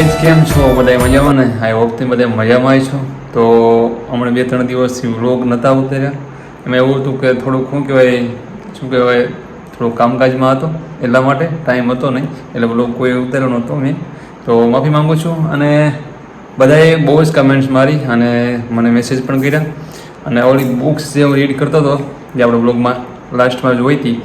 Guys, કેમ છો બધા? મજામાં ને? આઈ હોપ તમે બધા મજામાં આવી છો. તો હમણાં બે ત્રણ દિવસથી વ્લોગ નહોતા ઉતર્યા. એમાં એવું હતું કે થોડુંક, શું કહેવાય શું કહેવાય, થોડુંક કામકાજમાં હતો. એટલા માટે ટાઈમ હતો નહીં. એટલે વ્લોગ કોઈ ઉતાર્યો નહોતો મેં. તો માફી માંગુ છું. અને બધાએ બહુ જ કમેન્ટ્સ મારી અને મને મેસેજ પણ કર્યા. અને ઓલી બુક્સ જે હું રીડ કરતો હતો, જે આપણે બ્લોગમાં લાસ્ટમાં જોઈ હતી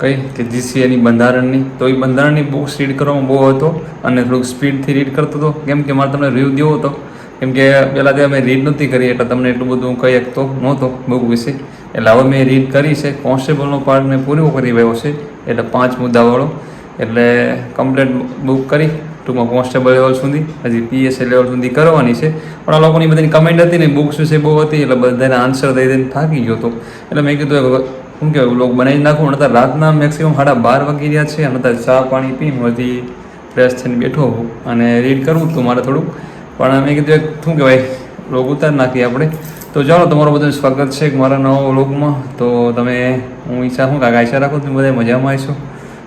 કઈ કે જીસીએની બંધારણની? તો એ બંધારણની બુક્સ રીડ કરવામાં બહુ હતો અને થોડુંક સ્પીડથી રીડ કરતો હતો. કેમ કે મારે તમને રિવ્યુ દેવો હતો. કેમ કે પહેલાં તે અમે રીડ નહોતી કરી, એટલે તમને એટલું બધું હું કહી શકતો નહોતો બુક વિશે. એટલે હવે મેં રીડ કરી છે. કોન્સ્ટેબલનો પાર્ટ મેં પૂરો કરી રહ્યો છે. એટલે પાંચ મુદ્દાવાળો. એટલે કમ્પ્લેટ બુક કરી. ટૂંકમાં કોન્સ્ટેબલ લેવલ સુધી. હજી પીએસએ લેવલ સુધી કરવાની છે. પણ આ લોકોની બધાની કમેન્ટ હતી ને બુક્સ વિશે બહુ હતી, એટલે બધાને આન્સર દઈ દઈને થાકી ગયો હતો. એટલે મેં કીધું શું કહેવાય લોક બનાવી નાખું અને રાતના મેક્સિમમ સાડા બાર વાગી રહ્યા છે, અને અત્યારે ચા પાણી પીને હજી ફ્રેશ થઈને બેઠો હું અને રીડ કરવું હતું મારે થોડુંક. પણ મેં કીધું એક, શું કહેવાય, લોક ઉતારી નાખીએ આપણે. તો ચાલો, તમારું બધું સ્વાગત છે મારા નવા વ્લોગમાં તો તમે, હું ઈચ્છા શું કાંઈ આશા રાખું તમે બધા મજામાં આવીશું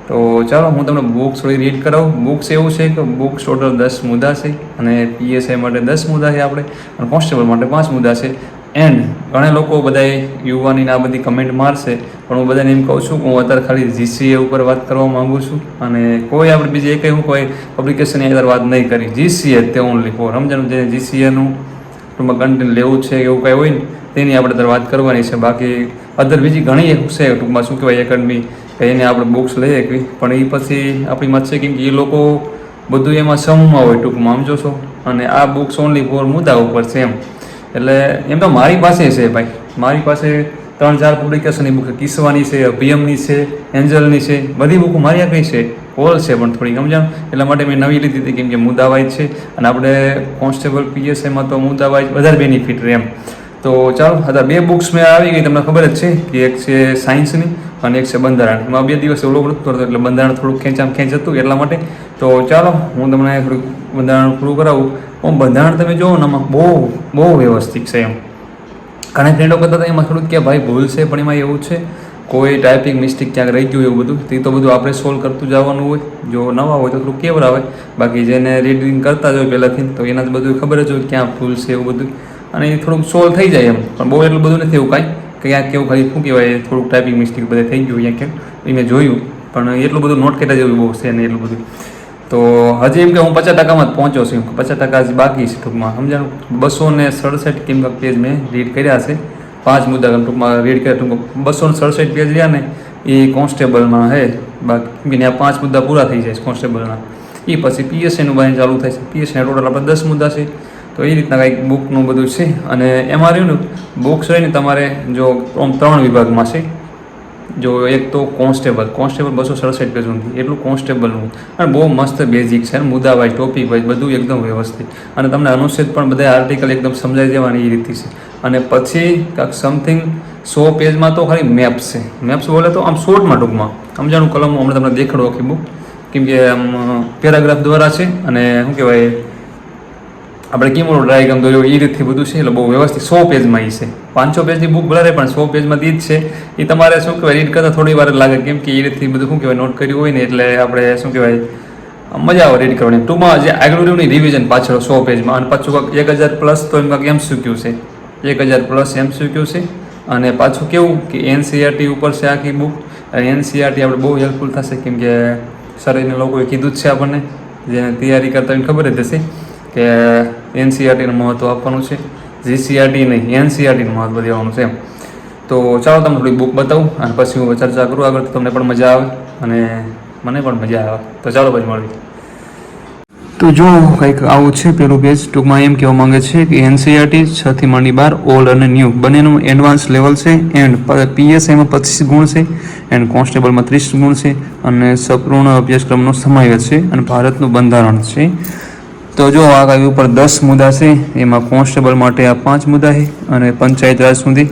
તો ચાલો, હું તમને બુક્સ થોડી રીડ કરાવું. બુક્સ એવું છે કે બુક્સ ટોટલ દસ મુદ્દા છે, અને પીએસઆઈ માટે દસ મુદ્દા છે આપણે, અને કોન્સ્ટેબલ માટે પાંચ મુદ્દા છે. એન્ડ ઘણા લોકો બધાએ યુવાનીને આ બધી કમેન્ટ મારશે, પણ હું બધાને એમ કહું છું કે હું અત્યારે ખાલી જીસીએ ઉપર વાત કરવા માગું છું. અને કોઈ આપણે બીજી એક હું કોઈ પબ્લિકેશનની અંદર વાત નહીં કરી. જીસીએ તે ઓનલી ફોર સમજાણું જે જીસીએનું ટૂંકમાં કન્ટેન્ટ લેવું છે, એવું કંઈ હોય ને, તેની આપણે અત્યારે વાત કરવાની છે. બાકી અધર બીજી ઘણી છે, ટૂંકમાં શું કહેવાય એકેડમી કે એને આપણે બુક્સ લઈએ કે પણ એ પછી આપણી મત છે કેમ કે એ લોકો બધું એમાં સમૂહમાં હોય ટૂંકમાં, સમજો છો? અને આ બુક્સ ઓનલી ફોર મુદ્દા ઉપર છે એમ. એટલે એમ તો મારી પાસે છે ભાઈ. મારી પાસે ત્રણ ચાર પબ્લિકેશનની બુક કિસ્વાની છે, અભિયમની છે, એન્જલની છે. બધી બુક મારી આ કઈ છે. ઓલ છે પણ થોડી સમજાણ એટલા માટે મેં નવી લીધી હતી કેમ કે મુદ્દા છે. અને આપણે કોન્સ્ટેબલ પીએસએમાં તો મુદ્દા વાઇઝ વધારે બેનિફિટ રહે એમ. તો ચાલો હતા બે બુક્સ મેં આવી ગઈ, તમને ખબર જ છે કે એક છે સાયન્સની અને એક છે બંધારણ. એમાં બે દિવસ ઓલો પડતો કરતો એટલે બંધારણ થોડુંક ખેંચામ ખેંચ હતું એટલા માટે. તો ચાલો, હું તમને થોડુંક બંધારણ પૂરું કરાવું. હું બંધારણ તમે જુઓ ને, આમાં બહુ બહુ વ્યવસ્થિત છે એમ. ઘણા ફ્રેન્ડો કરતા હતા, એમાં થોડુંક કે ભાઈ ભૂલ છે, પણ એમાં એવું છે, કોઈ ટાઈપિંગ મિસ્ટેક ક્યાંક રહી ગયું એવું બધું. તે તો બધું આપણે સોલ્વ કરતું જવાનું હોય. જો નવા હોય તો થોડુંક કેવર આવે બાકી જેને રીડિંગ કરતા જ હોય પહેલાંથી, તો એના બધું ખબર જ હોય ક્યાં ભૂલ છે એવું બધું. અને એ થોડુંક સોલ્વ થઈ જાય એમ. પણ બહુ એટલું બધું નથી એવું કાંઈ, કે કેવું ખાલી શું કહેવાય, થોડુંક ટાઈપિંગ મિસ્ટેક બધા થઈ ગયું અહીંયા એ મેં જોયું, પણ એટલું બધું નોટ કેટલા જેવું બહુ છે ને એટલું બધું. તો હજી એમ કે હું પચાસ ટકામાં જ પહોંચ્યો છું પચાસ ટકા હજી બાકી છે ટૂંકમાં, સમજાણું? બસો ને સડસઠ કેમ પેજ મેં રીડ કર્યા છે. પાંચ મુદ્દા ટૂંકમાં રીડ કર્યા, ટૂંકમાં બસો ને સડસઠ પેજ રહ્યા ને, એ કોન્સ્ટેબલમાં હે, બાકી કે ત્યાં પાંચ મુદ્દા પૂરા થઈ જાય કોન્સ્ટેબલના. એ પછી પીએસએનું બાય ચાલુ થાય છે. પીએસએના ટોટલ આપણે દસ મુદ્દા છે. તો એ રીતના કંઈક બુકનું બધું છે. અને એમાં રહ્યું ને બુક્સ રહીને તમારે જો ત્રણ વિભાગમાં છે. જો એક તો કોન્સ્ટેબલ કોન્સ્ટેબલ બસો સડસઠ પેજ નથી એટલું કોન્સ્ટેબલનું અને બહુ મસ્ત બેઝિક છે. મુદ્દા વાઇઝ ટોપિક વાઇઝ બધું એકદમ વ્યવસ્થિત. અને તમને અનુચ્છેદ પણ બધા આર્ટિકલ એકદમ સમજાઈ દેવાની એ રીતે છે. અને પછી કાંઈક સમથિંગ સો પેજમાં તો ખાલી મેપ્સ છે. મેપ્સ બોલે તો આમ શોર્ટમાં ટૂંકમાં. સમજાણું કલમ હમણાં તમને દેખાડો આખી બુક કેમ કે આમ પેરાગ્રાફ દ્વારા છે. અને શું કહેવાય આપણે કીમોનો ડાયગ્રામ દોર્યો એ રીતથી બધું છે, એટલે બહુ વ્યવસ્થિત. સો પેજમાં એ છે. પાંચસો પેજની બુક ભલે પણ સો પેજમાંથી જ છે. એ તમારે શું કહેવાય રીડ કરતાં થોડી વાર લાગે, કેમ કે એ રીતથી બધું શું કહેવાય નોટ કર્યું હોય ને, એટલે આપણે શું કહેવાય, મજા આવે રીડ કરવાની. ટૂંકમાં જે આગળ રિવિઝન પાછળ સો પેજમાં અને પાછું એક હજાર પ્લસ તો એમ કાંઈક એમસીક્યુ છે. એક હજાર પ્લસ એમ એમસીક્યુ છે. અને પાછું કેવું કે એનસીઆરટી ઉપર છે આખી બુક અને એનસીઆરટી આપણે બહુ હેલ્પફુલ થશે, કેમ કે સર એને લોકોએ કીધું જ છે આપણને. જેને તૈયારી કરતા હોય ખબર જ હશે કે એનસીઆરટીનું મહત્ત્વ આપવાનું છે, જીસીઆરટી નહીં એનસીઆરટીનું મહત્ત્વ દેવાનું છે એમ. તો ચાલો તમને થોડી બુક બતાવું અને પછી હું ચર્ચા કરું. આગળ તમને પણ મજા આવે અને મને પણ મજા આવે. તો ચાલો પછી મળવી તો જો કંઈક આવું છે પેલું પેજ ટૂંકમાં એમ કહેવા માંગે છે કે એનસીઆરટી છ થી માંડી બાર ઓલ્ડ અને ન્યૂ બંનેનું એડવાન્સ લેવલ છે એન્ડ પીએસઆઈમાં પચીસ ગુણ છે એન્ડ કોન્સ્ટેબલમાં ત્રીસ ગુણ છે અને સપૂર્ણ અભ્યાસક્રમનો સમાવેશ છે અને ભારતનું બંધારણ છે. તો જો આગળ ઉપર દસ મુદ્દા છે, એમાં કોન્સ્ટેબલ માટે આ પાંચ મુદ્દા છે અને પંચાયત રાજ સુધી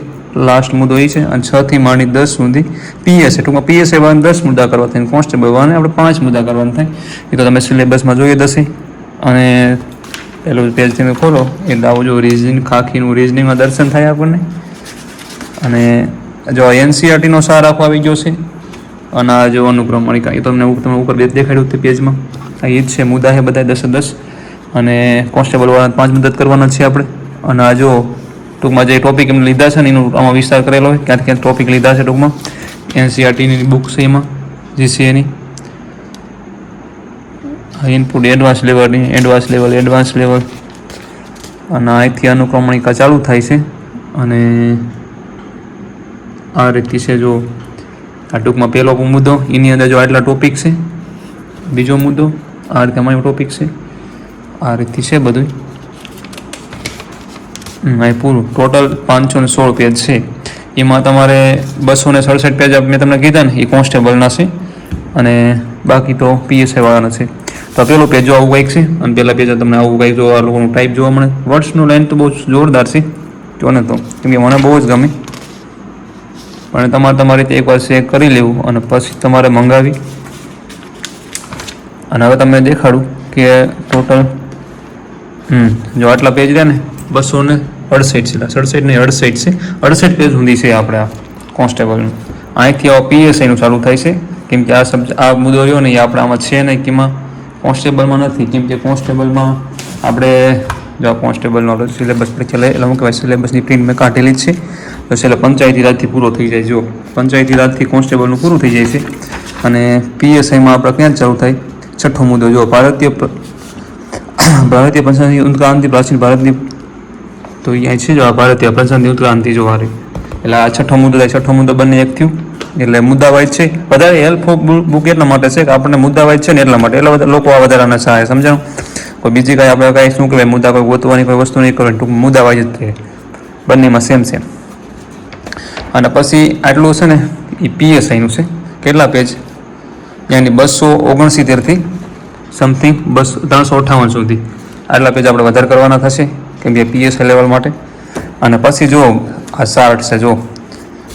લાસ્ટ મુદ્દો એ છે અને છ થી માંડી દસ સુધી પીએસએ ટૂંકમાં પીએસએ વાળાને દસ મુદ્દા કરવા થાય. કોન્સ્ટેબલ વાળાને આપણે પાંચ મુદ્દા કરવાના થાય. એ તો તમે સિલેબસમાં જોઈએ દશે અને પેલું પેજ તમે ખોલો. એટલે આવું જો રીઝનિંગ ખાખીનું રીઝનિંગમાં દર્શન થાય આપણને. અને જો એનસીઆરટીનો સાર આખો આવી ગયો છે. અને આ જો અનુક્રમણિકા એ તમને તમે ઉપર દેખાડ્યું તે પેજમાં આ એ જ છે મુદ્દા છે બધા દસે દસ. અને કોન્સ્ટેબલવાળા પાંચ મદદ કરવાના છે આપણે. અને આ જો ટૂંકમાં જે ટોપિક એમને લીધા છે ને એનું આમાં વિસ્તાર કરેલો હોય ક્યાંથી ક્યાંક ટોપિક લીધા છે ટૂંકમાં. એનસીઆરટીની બુક છે એમાં જીસીએની ઇનપુટ એડવાન્સ લેવલની એડવાન્સ લેવલ એડવાન્સ લેવલ અને અહીંથી અનુક્રમણિકા ચાલુ થાય છે. અને આ રીતથી છે જો આ ટૂંકમાં પહેલો મુદ્દો, એની અંદર જો આટલા ટોપિક છે, બીજો મુદ્દો, આ રીતે અમારો ટોપિક છે. આ રીતથી છે બધું અહીં પૂરું. ટોટલ પાંચસો ને સોળ પેજ છે. એમાં તમારે બસો ને સડસઠ પેજ મેં તમને કીધા ને, એ કોન્સ્ટેબલના છે. અને બાકી તો પીએસઆઈ વાળાના છે. તો પેલો પેજ આવું કંઈક છે, અને પેલા પેજ તમને આવું કંઈક જોવા લોકોનું ટાઈપ જોવા મળે. વર્ડ્સનું લાઈન તો બહુ જોરદાર છે. જો ને તો, કેમ મને બહુ જ ગમે. પણ તમારે તમારી રીતે એકવાર ચેક કરી લેવું અને પછી તમારે મંગાવી. અને હવે તમને દેખાડું કે ટોટલ હમ. જો આટલા પેજ રહ્યા ને, બસો ને અડસઠ છે. સડસઠ ને અડસઠ છે. અડસઠ પેજ સુધી છે આપણે આ કોન્સ્ટેબલનું અહીંથી આ પીએસઆઈનું ચાલુ થાય છે. કેમ કે આ સબ્જ આ મુદ્દો રહ્યો ને, એ આપણે આમાં છે નહીં કે એમાં કોન્સ્ટેબલમાં નથી. કેમ કે કોન્સ્ટેબલમાં આપણે જો આ કોન્સ્ટેબલનો સિલેબસ પર ચાલે એટલે હું કહેવાય સિલેબસની પ્રિન્ટ મેં કાઢેલી જ છે. તો છેલ્લે પંચાયતી રાજથી પૂરો થઈ જાય. જો પંચાયતી રાજથી કોન્સ્ટેબલનું પૂરું થઈ જાય છે. અને પીએસઆઈમાં આપણે ક્યાં ચાલુ થાય? છઠ્ઠો મુદ્દો જો ભારતીય ભારતીય પ્રજાની ઉત્ક્રાંતિ, પ્રાચીન ભારતની તો અહીંયા છે જો આ ભારતીય પ્રજાની ઉત્ક્રાંતિ જો હારી એટલે આ છઠ્ઠો મુદ્દો થાય, છઠ્ઠો મુદ્દો બંને એક થયું. એટલે મુદ્દા વાઇઝ છે, વધારે હેલ્પફુલ બુક એટલા માટે છે કે આપણને મુદ્દા વાઇઝ છે ને એટલા માટે. એટલે બધા લોકો આ વધારાના સહાય, સમજાણું? કોઈ બીજી કાંઈ આપણે કાંઈ શું કહેવાય, મુદ્દા કોઈ ગોતવાની કોઈ વસ્તુ નહીં કરવાની ટૂંક મુદ્દા વાઇઝ જ છે બંનેમાં સેમ સેમ અને પછી આટલું છે ને, એ પીએસઆઈનું છે. કેટલા પેજ યાની બસો ઓગણસિત્તેરથી સમથિંગ બસ ત્રણસો અઠ્ઠાવન સુધી. આટલા પેજ આપણે વધારે કરવાના થશે, કેમ કે પીએસઆઈ લેવલ માટે. અને પછી જો, આ ચાર્ટ છે, જો.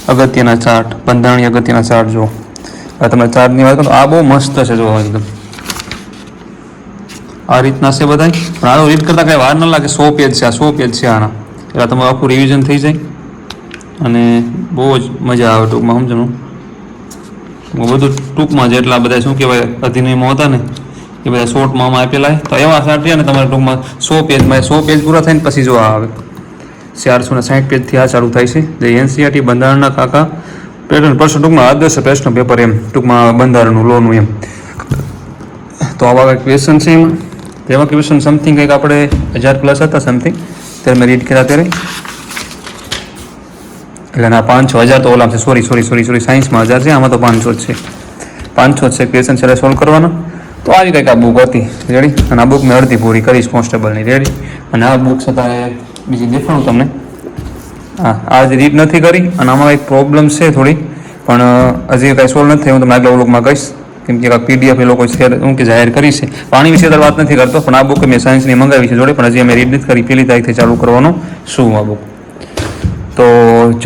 અગત્યના ચાર્ટ બંધારણીય અગત્યના ચાર્ટ જો. તમે ચાર્ટની વાત કરો તો આ બહુ મસ્ત છે, જો, એકદમ. આ રીતના છે બધા પણ આનો રીડ કરતાં કાંઈ વાર ન લાગે, સો પેજ છે, આ સો પેજ છે આના. એટલે તમારું આખું રિવિઝન થઈ જાય. અને બહુ જ મજા આવે ટૂંકમાં સમજણું બધું ટૂંકમાં જેટલા બધા શું કહેવાય, અધિનિયમો હતા ને એ બધા શોર્ટમાં આપેલા તો એવા છે ને તમારે ટૂંકમાં સો પેજમાં સો પેજ પૂરા થઈને પછી જો આવે. ચારસો ને સાઠ પેજથી આ ચાલુ થાય છે. જે એનસીઆરટી બંધારણના કાકા પેટર્ન પ્રશ્ન ટૂંકમાં આદર્શ પ્રશ્ન પેપર એમ. ટૂંકમાં બંધારણનું લોનું એમ. તો આવા કંઈક ક્વેશ્ચન છે એમાં? તેવા ક્વેશ્ચન સમથિંગ કંઈક આપણે હજાર પ્લસ હતા સમથિંગ ત્યારે મેં રીડ કર્યા ત્યારે. એટલે ના પાંચસો હજાર તો ઓલા છે. સોરી સોરી સોરી સોરી સાયન્સમાં હજાર છે, આમાં તો પાંચસો જ છે. પાંચસો જ છે ક્વેશ્ચન છે સોલ્વ કરવાના. તો આવી કંઈક આ બુક હતી? રેડી અને આ બુક મેં અડધી પૂરી કરીશ કોન્સ્ટેબલની રેડી અને આ બુક છતાં બીજી દેખાડું તમને. હા, આ જ રીડ નથી કરી, અને આમાં એક પ્રોબ્લેમ છે થોડી, પણ હજી કાંઈ સોલ્વ નથી હું તમને આગલા વ્લોગમાં કહીશ. કેમ કે પીડીએફ એ લોકો શેર, હું કે જાહેર કરી છે. પાણી વિશે વાત નથી કરતો, પણ આ બુક મેં સાયન્સની મંગાવી છે જોડે, પણ હજી અમે રીડ નથી કરી. પેલી તારીખથી ચાલુ કરવાનો. શું આ બુક તો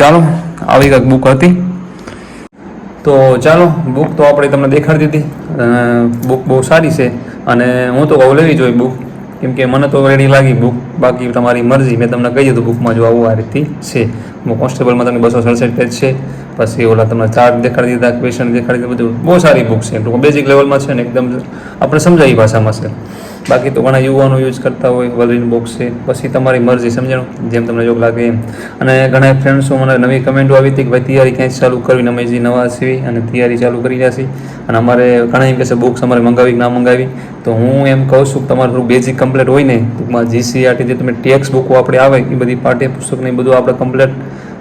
ચાલો, આવી કંઈક બુક હતી. તો ચાલો બુક તો આપણે તમને દેખાડી દીધી. બુક બહુ સારી છે. અને હું તો કહું, લેવી જોઈએ બુક કેમ કે મને તો રેડી લાગી બુક બાકી તમારી મરજી, મેં તમને કહી દીધું બુકમાં જો આવું આ રીતથી છે. કોન્સ્ટેબલમાં તમને બસો સડસઠ પેજ છે. પછી ઓલા તમને ચાર્ટ દેખાડી દીધા ક્વેશ્ચન દેખાડી દીધું, બધું બહુ સારી બુક છે. બેઝિક લેવલમાં છે ને, એકદમ આપણે સમજાય એ ભાષામાં છે. બાકી તો ઘણા યુવાનો યુઝ કરતા હોય વલરીન બોક્સ છે. પછી તમારી મરજી, સમજણ? જેમ તમને યોગ લાગે એમ. અને ઘણા ફ્રેન્ડ્સો મને નવી કમેન્ટો આવી હતી કે ભાઈ, તૈયારી ક્યાંય ચાલુ કરવી? અમે જે નવા સીવી અને તૈયારી ચાલુ કરી રહ્યા અને અમારે ઘણા એમ કહેશે બુક્સ અમારે મંગાવી કે ના મંગાવી? તો હું એમ કહું છું કે તમારું થોડું બેઝિક કમ્પ્લેટ હોય ને, ટૂંકમાં જીસીઆરટી જે તમે ટેક્સ બુકો આપણે આવે, એ બધી પાઠ્યપુસ્તક ને એ બધું આપણે કમ્પ્લીટ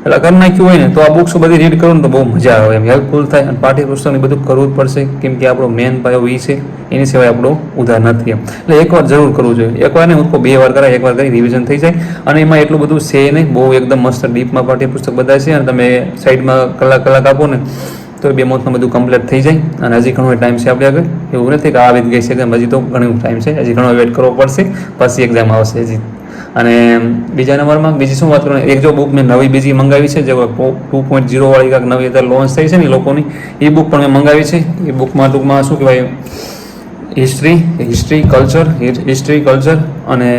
એટલે કરી નાખ્યું હોય ને, તો આ બુક્સ બધી રીડ કરો ને તો બહુ મજા આવે, એમ હેલ્પફુલ થાય. અને પાઠ્યપુસ્તકને બધું કરવું જ પડશે, કેમ કે આપણો મેન પાયો એ છે, એની સિવાય આપણો ઉધાર નથી, એમ. એટલે એકવાર જરૂર કરવું જોઈએ. એકવાર ને હું બે વાર કરાય એકવાર કરી રિવિઝન થઈ જાય. અને એમાં એટલું બધું છે નહીં, બહુ એકદમ મસ્ત ડીપમાં પાઠ્યપુસ્તક બધા છે, અને તમે સાઈડમાં કલાક કલાક આપો ને, તો બે મંથમાં બધું કમ્પ્લીટ થઈ જાય. અને હજી ઘણો ટાઈમ છે આપણે આગળ. એવું નથી કે આવી જ ગઈ છે, એક્ઝામ, હજી તો ઘણો ટાઈમ છે. હજી ઘણો વેટ કરવો પડશે. પછી એક્ઝામ આવશે, હજી. અને બીજા નંબરમાં બીજી શું વાત કરું એક જો બુક મેં નવી બીજી મંગાવી છે, જે ટુ પોઈન્ટ ઝીરો વાળી કાંઈક નવી અત્યારે લોન્ચ થઈ છે ને એ લોકોની, એ બુક પણ મેં મંગાવી છે. એ બુકમાં ટૂંકમાં શું કહેવાય? History history culture history culture અને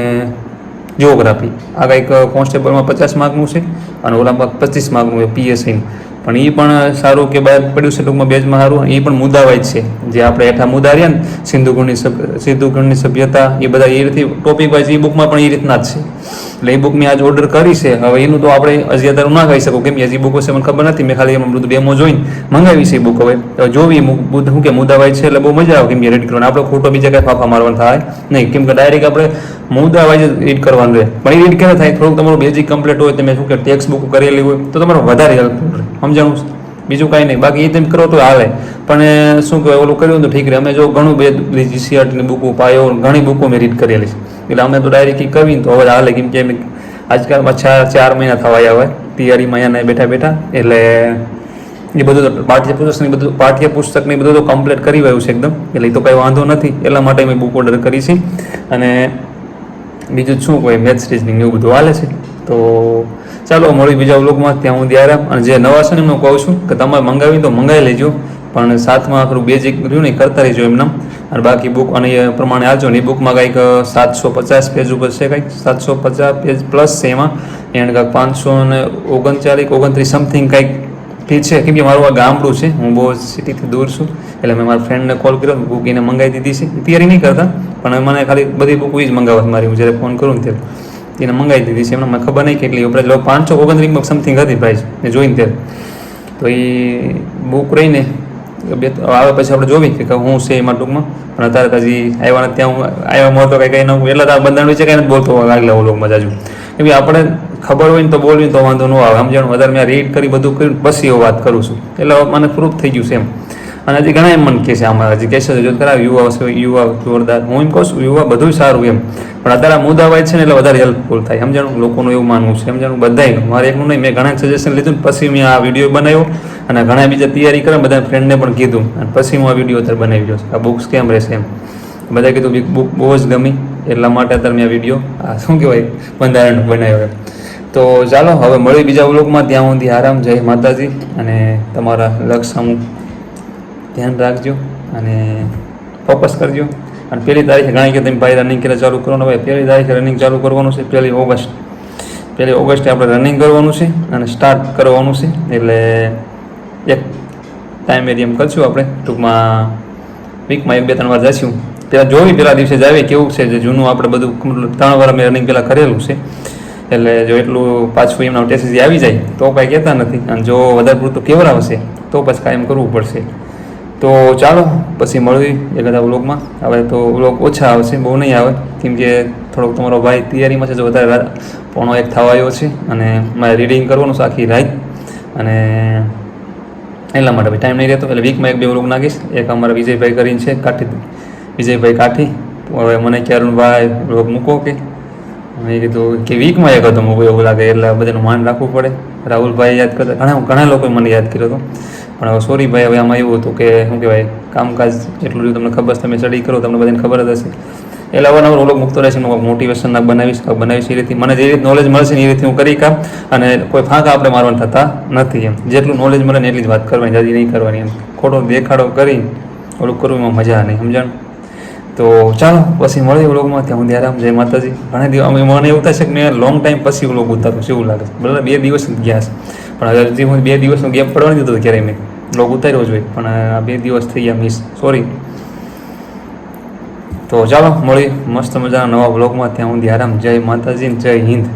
જિયોગ્રાફી આ કંઈક કોન્સ્ટેબલમાં પચાસ માર્કનું છે અને ઓલામાં પચીસ માર્કનું છે પીએસઆઈનું પણ એ પણ સારું કે બહાર પડ્યું છે ટૂંકમાં બેજમાં સારું. એ પણ મુદ્દાવાય છે. જે આપણે હેઠા મુદ્દા રહ્યા ને, સિંધુ ગુણની સભ્ય, સિંધુ ગુણની સભ્યતા એ બધા એ રીતે ટોપિક વાઇઝ એ બુકમાં પણ એ રીતના જ છે. એટલે એ બુક મેં આજ ઓર્ડર કરી છે. હવે એનું તો આપણે હજી અત્યારે ના કહી શકું. કેમ હજી બુકો છે મને ખબર નથી. મેં ખાલી એમાં બધું ડેમો જોઈને મંગાવી છે બુક હવે. જોવી શું કે મુદ્દાવાય છે એટલે બહુ મજા આવે. કેમ કે રેડ કરવાનું આપણે ખોટો બીજા કાંઈ ફાફા મારવાનું થાય નહીં. કેમ કે ડાયરેક્ટ આપણે મુદ્દા વાઇઝ રીડ કરવાનું રહે. પણ એ રીડ ક્યારે થાય? થોડુંક તમારું બેઝિક કમ્પ્લીટ હોય તમે શું કે ટેક્સ બુક કરેલી હોય તો તમારે વધારે હેલ્પફુલ રહે સમજાણું બીજું કાંઈ નહીં. બાકી એ તમે કરો તો હાલે પણ શું કહેવાય, ઓલું કર્યું તો ઠીક રહે. અમે જો ઘણું બે બધી જીસીઆરટીની બુકો, પાયો, ઘણી બુકો મેં રીડ કરેલી છે. એટલે અમે તો ડાયરેક્ટ કરવી તો હવે હાલે. કેમ કે અમે આજકાલમાં ચાર ચાર મહિના થવા આવ્યા હોય. તૈયારીમાં અહીંયા બેઠા બેઠા. એટલે એ બધું તો પાઠ્યપુસ્તકની બધું પાઠ્યપુસ્તકની બધું તો કમ્પ્લીટ કરી રહ્યું છે એકદમ. એટલે એ તો કંઈ વાંધો નથી. એટલા માટે મેં બુક ઓર્ડર કરી છે. અને બીજું શું કોઈ મેથ્સ રીઝનિંગ એવું બધું હાલે છે? તો ચાલો મળી બીજા વ્લોગમાં ત્યાં હું ત્યારે અને જે નવા છે ને હું કહું છું કે તમારે મંગાવી તો મંગાવી લેજો. પણ સાથમાં આપણું બેઝિક રહ્યું ને કરતા રહેજો એમને અને બાકી બુક અને એ પ્રમાણે આવજો ને એ બુકમાં કંઈક સાતસો પચાસ પેજ ઉપર છે કંઈક. સાતસો પચાસ પેજ પ્લસ છે એમાં. એને કંઈક પાંચસો ને ઓગણચાલીસ, ઓગણત્રીસ સમથિંગ કંઈક ફી છે. કેમ કે મારું આ ગામડું છે. હું બહુ સિટીથી દૂર છું. એટલે મેં મારા ફ્રેન્ડને કોલ કર્યો. બુક એને મંગાવી દીધી છે. તૈયારી નહીં કરતા. પણ મને ખાલી બધી બુક જ મંગાવવા મારી. હું જ્યારે ફોન કરું ને ત્યારે એને મંગાવી દીધી છે. એમને મને ખબર નહીં કેટલી. વપરાય લોકો પાંચસો ઓગણત્રીસ સમથિંગ હતી પ્રાઇસ મેં જોઈને ત્યારે. તો એ બુક રહીને બે આવે પછી આપણે જોવી કે હું છે એમાં ટૂંકમાં. પણ અત્યારે હજી આવ્યા ત્યાં હું આવ્યા મળતો કંઈ કંઈ એટલા તો બંધારણ વિશે કંઈ નથી બોલતો. આગલા લોકો જાજુ. કેમ કે આપણે ખબર હોય ને તો બોલવી તો વાંધો ન આવે. સમજણ વધારે મેં રીડ કરી બધું કર્યું પછી હું વાત કરું છું. એટલે મને પ્રૂફ થઈ ગયું છે એમ. અને હજી ઘણા એમ મને કહે છે આમાં હજી કહેશે જો કરાવે, યુવા હશે, યુવા જોરદાર. હું એમ કહું છું, યુવા બધું સારું એમ. પણ અત્યારે મુદ્દા હોય છે ને એટલે વધારે હેલ્પફુલ થાય. સમજણ લોકોનું એવું માનવું છે. સમજણ બધાય મારે એકનું નહીં, મેં ઘણા સજેશન લીધું પછી મેં આ વીડિયો બનાવ્યો અને ઘણા બીજા તૈયારી કરે બધા ફ્રેન્ડને પણ કીધું. અને પછી હું આ વીડિયો અત્યારે બનાવી છું. આ બુક્સ કેમ રહેશે એમ? બધા કીધું બુક બહુ જ ગમી. એટલા માટે અત્યારે મેં આ વીડિયો આ શું કહેવાય, બંધારણ બનાવ્યો એમ. તો ચાલો, હવે મળી બીજા વ્લોગમાં. ત્યાં સુધી આરામ, જય માતાજી. અને તમારા લક્ષ સામું ધ્યાન રાખજો અને ફોકસ કરજો. અને પહેલી તારીખે ઘણા કે તમે ભાઈ રનિંગ કરે ચાલુ કરવાનું હોય, પહેલી તારીખે રનિંગ ચાલુ કરવાનું છે, પહેલી ઓગસ્ટ. પહેલી ઓગસ્ટે આપણે રનિંગ કરવાનું છે અને સ્ટાર્ટ કરવાનું છે. એટલે એક ટાઈમ એરિયમ કરશું આપણે. ટૂંકમાં વીકમાં એક, બે, ત્રણ વાર જઈશું. પહેલાં જોવી, પહેલા દિવસે જાવી કેવું છે, જે જૂનું આપણે બધું ત્રણ વાર મેં રનિંગ પહેલાં કરેલું છે. એટલે જો એટલું પાછું એમના ટેસીસી આવી જાય, તો કાંઈ કહેતા નથી. અને જો વધારે પૂરતું કેવરાવશે તો પછી કાયમ કરવું પડશે. તો ચાલો, પછી મળવી એ બધા વ્લોગમાં. હવે તો વ્લોગ ઓછા આવશે, બહુ નહીં આવે. કેમ કે થોડોક તમારો ભાઈ તૈયારીમાં છે, જો વધારે પોણો એક થવા આવ્યો છે. અને મારે રીડિંગ કરવાનું છે આખી રાત. અને એટલા માટે ભાઈ ટાઈમ નહીં રહેતો. એટલે વીકમાં એક બે વ્લોગ નાખીશ. એક અમારા વિજયભાઈ કરીને છે, કાઠી વિજયભાઈ કાઠી. હવે મને કે ભાઈ વ્લોગ મૂકો કે મેં કીધું કે વીકમાં એક હતો મૂકો એવું લાગે, એટલે બધાનું માન રાખવું પડે. રાહુલભાઈ યાદ કરતા ઘણા ઘણા લોકોએ મને યાદ કર્યો હતો. પણ સોરી ભાઈ, હવે આમાં એવું હતું કે, શું કહેવાય, કામકાજ એટલું તમને ખબર તમે સ્ટડી કરો, તમને બધાને ખબર જ હશે. એટલે અવારનવાર ઓલો મૂકતો રહેશે હું મોટિવેશનના બનાવીશ કાંઈક બનાવીશ એ રીતે મને જે રીતે નોલેજ મળશે ને એ રીતે હું કરી કામ, અને કોઈ ફાંકા આપણે મારવાના થતા નથી એમ. જેટલું નોલેજ મળે ને એટલી જ વાત કરવાની, જાજી નહીં કરવાની એમ. ખોટો દેખાડો કરી ઓલું કરવું એમાં મજા નહીં, સમજાણ? તો ચાલો, પછી મળીએ વ્લોગમાં ત્યાં હું આરામ જય માતાજી. ઘણા દિવસ અમે મને એવું છે કે મેં લોંગ ટાઈમ પછી વ્લોગ ઉતારું છે, એવું લાગે છે. બરાબર, બે દિવસ ગયા છે. પણ હજી હું બે દિવસનો ગેપ પડવા નહીં દીધો ક્યારેય મેં. વ્લોગ ઉતાર્યો જોઈએ પણ આ બે દિવસ થઈ ગયા મિસ સોરી તો ચાલો મળી મસ્ત મજાના નવા વ્લોગમાં. ત્યાં હું આરામ. જય માતાજી જય હિન્દ.